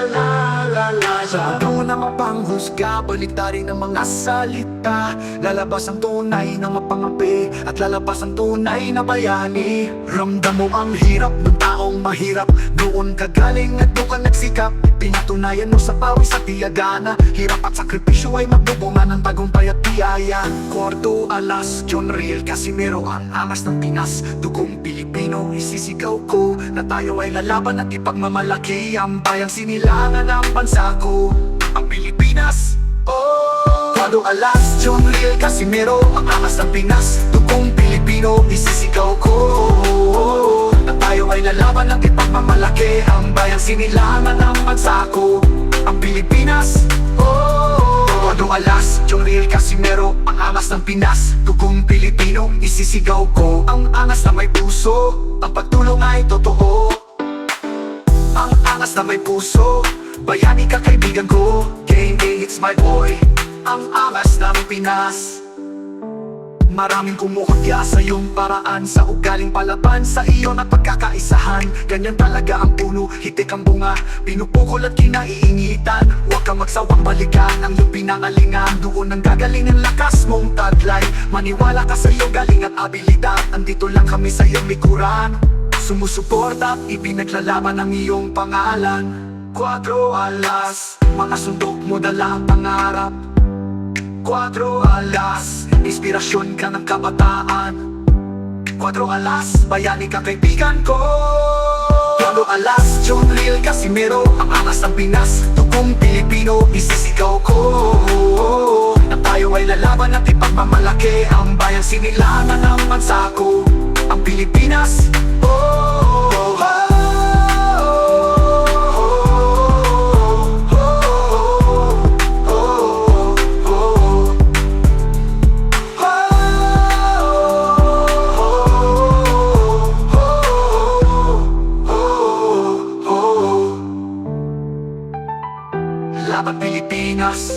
la la la la Sa na mapanghusga Balita rin ng mga salita. Lalabas ang tunay na mapangapi At lalabas ang tunay na bayani. Ramdam mo ang hirap ng taong mahirap. Doon ka galing at doon ka nagsikap. Pinatunayan mo sa pawis at tiyagana. Hirap at sakripisyo ay magbubunga ng tagumpay at tiyaya. Korto, alas, John Real, Casimiro Ang angas ng Pinas, dugong Pilipino Isisigaw ko na tayo ay lalaban at ipagmamalaki Ang bayang sinilangan ng bansa ko. Ang Pilipinas, oh! Korto, alas, John Real, Casimiro Ang angas ng Pinas, dugong Pilipino Isisigaw ko ipagmamalaki Ang bayang sinilangan ng bansa ko Ang Pilipinas, oh Todo alas, yung real Casimero Ang angas ng Pinas, dugong Pilipino Isisigaw ko, ang angas na may puso. Ang pagtulong ay totoo. Ang angas na may puso Bayani ka kaibigan ko. Gang gang, it's my boy. Ang angas ng Pinas Maraming kumuhagya sa iyong paraan. Sa ugaling palaban sa iyo na pagkakaisahan. Ganyan talaga ang puno, hitik ang bunga. Pinupukol at kinaiingitan. Huwag kang magsawang balikan Ang iyong pinangalingan. Doon ang gagaling ang lakas mong taglay Maniwala ka sa iyong galing at abilidad. Andito lang kami sa iyong likuran. Sumusuporta, ipinaglalaban ang iyong pangalan. Quadro alas, mga sundok mo dala ang pangarap. Quadro alas, inspirasyon ka ng kabataan. Quadro alas, bayani ka kaibigan ko. Quadro alas, John Real Casimiro Ang angas ng Pinas, tugong Pilipino Isisigaw ko. Na tayo ay lalaban at ipagmamalaki Ang bayang sinilangan ng bansa ko Laban Pilipinas